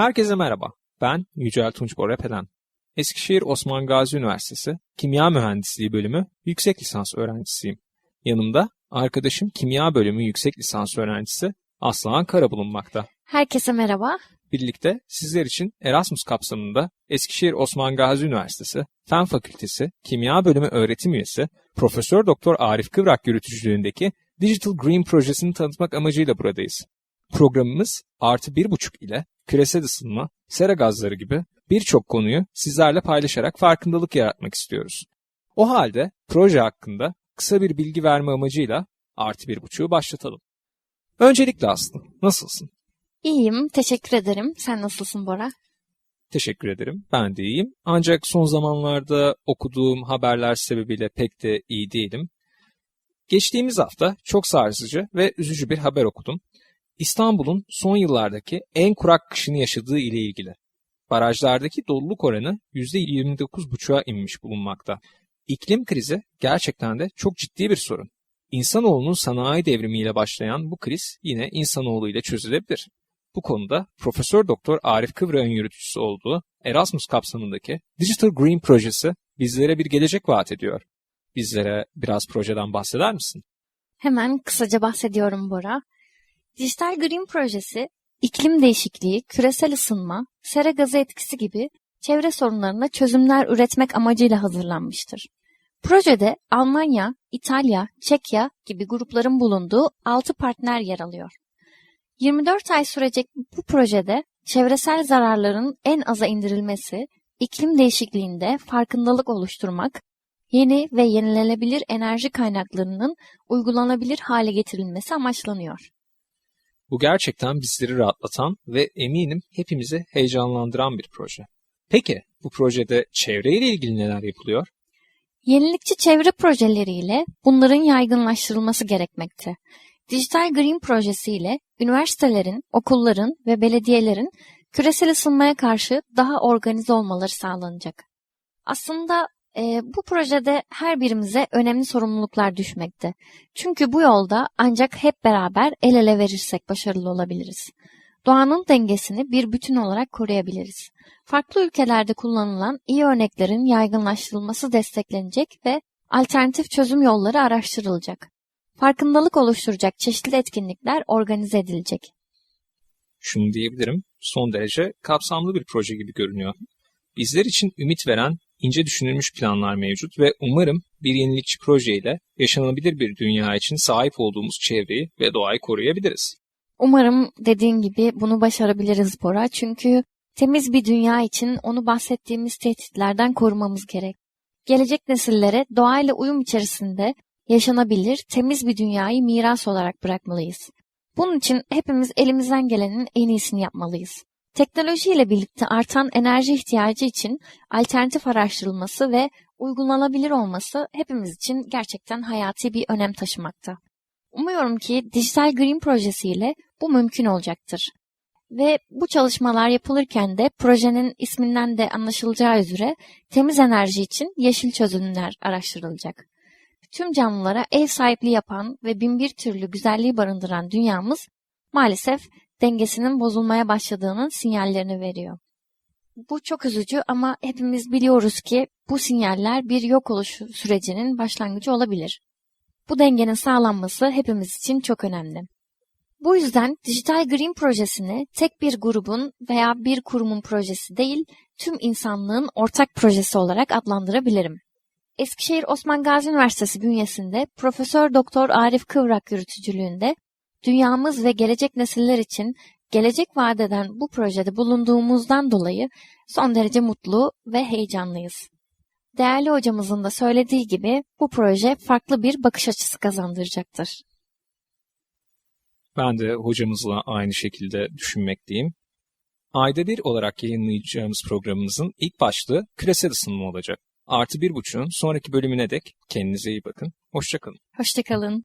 Herkese merhaba. Ben Yücel Tunç Bora Pelen. Eskişehir Osman Gazi Üniversitesi Kimya Mühendisliği Bölümü yüksek lisans öğrencisiyim. Yanımda arkadaşım Kimya Bölümü yüksek lisans öğrencisi Aslıhan Kara bulunmakta. Herkese merhaba. Birlikte sizler için Erasmus kapsamında Eskişehir Osman Gazi Üniversitesi Fen Fakültesi Kimya Bölümü öğretim üyesi Profesör Doktor Arif Kıvrak yürütücülüğündeki Digital Green projesini tanıtmak amacıyla buradayız. Programımız artı bir buçuk ile küresel ısınma, sera gazları gibi birçok konuyu sizlerle paylaşarak farkındalık yaratmak istiyoruz. O halde proje hakkında kısa bir bilgi verme amacıyla artı bir buçuğu başlatalım. Öncelikle Aslı, nasılsın? İyiyim, teşekkür ederim. Sen nasılsın Bora? Teşekkür ederim. Ben de iyiyim. Ancak son zamanlarda okuduğum haberler sebebiyle pek de iyi değilim. Geçtiğimiz hafta çok sarsıcı ve üzücü bir haber okudum. İstanbul'un son yıllardaki en kurak kışını yaşadığı ile ilgili. Barajlardaki doluluk oranı %29,5'a inmiş bulunmakta. İklim krizi gerçekten de çok ciddi bir sorun. İnsanoğlunun sanayi devrimiyle başlayan bu kriz yine insanoğlu ile çözülebilir. Bu konuda Profesör Doktor Arif Kıvrak'ın yürütücüsü olduğu Erasmus kapsamındaki Digital Green projesi bizlere bir gelecek vaat ediyor. Bizlere biraz projeden bahseder misin? Hemen kısaca bahsediyorum Bora. Dijital Green projesi, iklim değişikliği, küresel ısınma, sera gazı etkisi gibi çevre sorunlarına çözümler üretmek amacıyla hazırlanmıştır. Projede Almanya, İtalya, Çekya gibi grupların bulunduğu 6 partner yer alıyor. 24 ay sürecek bu projede çevresel zararların en aza indirilmesi, iklim değişikliğinde farkındalık oluşturmak, yeni ve yenilenebilir enerji kaynaklarının uygulanabilir hale getirilmesi amaçlanıyor. Bu gerçekten bizleri rahatlatan ve eminim hepimizi heyecanlandıran bir proje. Peki bu projede çevreyle ilgili neler yapılıyor? Yenilikçi çevre projeleriyle bunların yaygınlaştırılması gerekmekte. Dijital Green projesiyle üniversitelerin, okulların ve belediyelerin küresel ısınmaya karşı daha organize olmaları sağlanacak. Aslında e, bu projede her birimize önemli sorumluluklar düşmekte. Çünkü bu yolda ancak hep beraber el ele verirsek başarılı olabiliriz. Doğanın dengesini bir bütün olarak koruyabiliriz. Farklı ülkelerde kullanılan iyi örneklerin yaygınlaştırılması desteklenecek ve alternatif çözüm yolları araştırılacak. Farkındalık oluşturacak çeşitli etkinlikler organize edilecek. Şunu diyebilirim, son derece kapsamlı bir proje gibi görünüyor. Bizler için ümit veren ince düşünülmüş planlar mevcut ve umarım bir yenilikçi projeyle yaşanabilir bir dünya için sahip olduğumuz çevreyi ve doğayı koruyabiliriz. Umarım dediğin gibi bunu başarabiliriz Bora. Çünkü temiz bir dünya için onu bahsettiğimiz tehditlerden korumamız gerek. Gelecek nesillere doğayla uyum içerisinde yaşanabilir, temiz bir dünyayı miras olarak bırakmalıyız. Bunun için hepimiz elimizden gelenin en iyisini yapmalıyız. Teknolojiyle birlikte artan enerji ihtiyacı için alternatif araştırılması ve uygulanabilir olması hepimiz için gerçekten hayati bir önem taşımakta. Umuyorum ki Dijital Green projesiyle bu mümkün olacaktır. Ve bu çalışmalar yapılırken de projenin isminden de anlaşılacağı üzere temiz enerji için yeşil çözümler araştırılacak. Tüm canlılara ev sahipliği yapan ve binbir türlü güzelliği barındıran dünyamız maalesef dengesinin bozulmaya başladığının sinyallerini veriyor. Bu çok üzücü ama hepimiz biliyoruz ki bu sinyaller bir yok oluş sürecinin başlangıcı olabilir. Bu dengenin sağlanması hepimiz için çok önemli. Bu yüzden Dijital Green projesini tek bir grubun veya bir kurumun projesi değil, tüm insanlığın ortak projesi olarak adlandırabilirim. Eskişehir Osman Gazi Üniversitesi bünyesinde Profesör Doktor Arif Kıvrak yürütücülüğünde dünyamız ve gelecek nesiller için gelecek vadeden bu projede bulunduğumuzdan dolayı son derece mutlu ve heyecanlıyız. Değerli hocamızın da söylediği gibi bu proje farklı bir bakış açısı kazandıracaktır. Ben de hocamızla aynı şekilde düşünmekteyim. Ayda bir olarak yayınlayacağımız programımızın ilk başlığı küresel ısınma olacak. Artı bir buçuğun sonraki bölümüne dek kendinize iyi bakın. Hoşçakalın. Hoşçakalın.